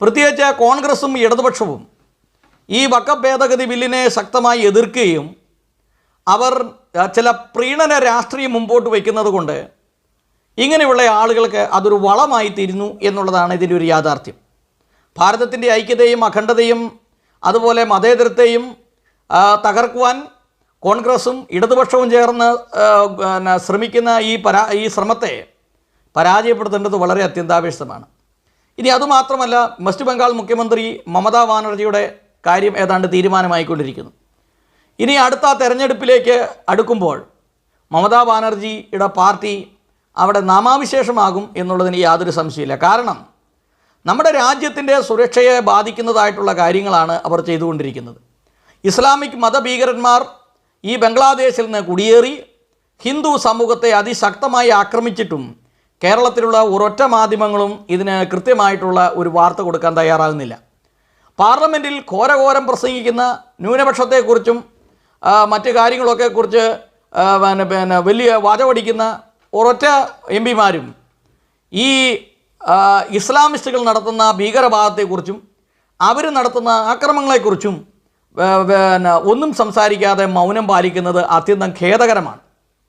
പ്രത്യേകിച്ച് കോൺഗ്രസും ഇടതുപക്ഷവും ഈ വക്ക ഭേദഗതി ബില്ലിനെ ശക്തമായി എതിർക്കുകയും അവർ ചില പ്രീണന രാഷ്ട്രീയം മുമ്പോട്ട് വയ്ക്കുന്നത് കൊണ്ട് ഇങ്ങനെയുള്ള ആളുകൾക്ക് അതൊരു വളമായി തീരുന്നു എന്നുള്ളതാണ് ഇതിന്റെ ഒരു യാഥാർത്ഥ്യം. ഭാരതത്തിന്റെ ഐക്യതയും അഖണ്ഡതയും അതുപോലെ മതേതരത്തെയും തകർക്കുവാൻ കോൺഗ്രസും ഇടതുപക്ഷവും ചേർന്ന് ശ്രമിക്കുന്ന ഈ പരാ ഈ ശ്രമത്തെ പരാജയപ്പെടുത്തേണ്ടത് വളരെ അത്യന്താപേക്ഷിതമാണ്. ഇനി അതുമാത്രമല്ല വെസ്റ്റ് ബംഗാൾ മുഖ്യമന്ത്രി മമതാ ബാനർജിയുടെ കാര്യം ഏതാണ്ട് തീരുമാനമായിക്കൊണ്ടിരിക്കുന്നു. ഇനി അടുത്ത തെരഞ്ഞെടുപ്പിലേക്ക് അടുക്കുമ്പോൾ മമതാ ബാനർജിയുടെ പാർട്ടി അവിടെ നാമാവിശേഷമാകും എന്നുള്ളതിന് യാതൊരു സംശയമില്ല കാരണം നമ്മുടെ രാജ്യത്തിന്റെ സുരക്ഷയെ ബാധിക്കുന്നതായിട്ടുള്ള കാര്യങ്ങളാണ് അവർ ചെയ്തുകൊണ്ടിരിക്കുന്നത്. ഇസ്ലാമിക് മതഭീകരന്മാർ ഈ ബംഗ്ലാദേശിൽ നിന്ന് കുടിയേറി ഹിന്ദു സമൂഹത്തെ അതിശക്തമായി ആക്രമിച്ചിട്ടും കേരളത്തിലുള്ള ഒരൊറ്റ മാധ്യമങ്ങളും ഇതിന് കൃത്യമായിട്ടുള്ള ഒരു വാർത്ത കൊടുക്കാൻ തയ്യാറാകുന്നില്ല. പാർലമെന്റിൽ ഘോരഘോരം പ്രസംഗിക്കുന്ന ന്യൂനപക്ഷത്തെക്കുറിച്ചും മറ്റു കാര്യങ്ങളൊക്കെ കുറിച്ച് പിന്നെ പിന്നെ വലിയ വാചപടിക്കുന്ന ഒരൊറ്റ എം പിമാരും ഈ ഇസ്ലാമിസ്റ്റുകൾ നടത്തുന്ന ഭീകരവാദത്തെക്കുറിച്ചും അവർ നടത്തുന്ന ആക്രമണങ്ങളെക്കുറിച്ചും പിന്നെ ഒന്നും സംസാരിക്കാതെ മൗനം പാലിക്കുന്നത് അത്യന്തം ഖേദകരമാണ്.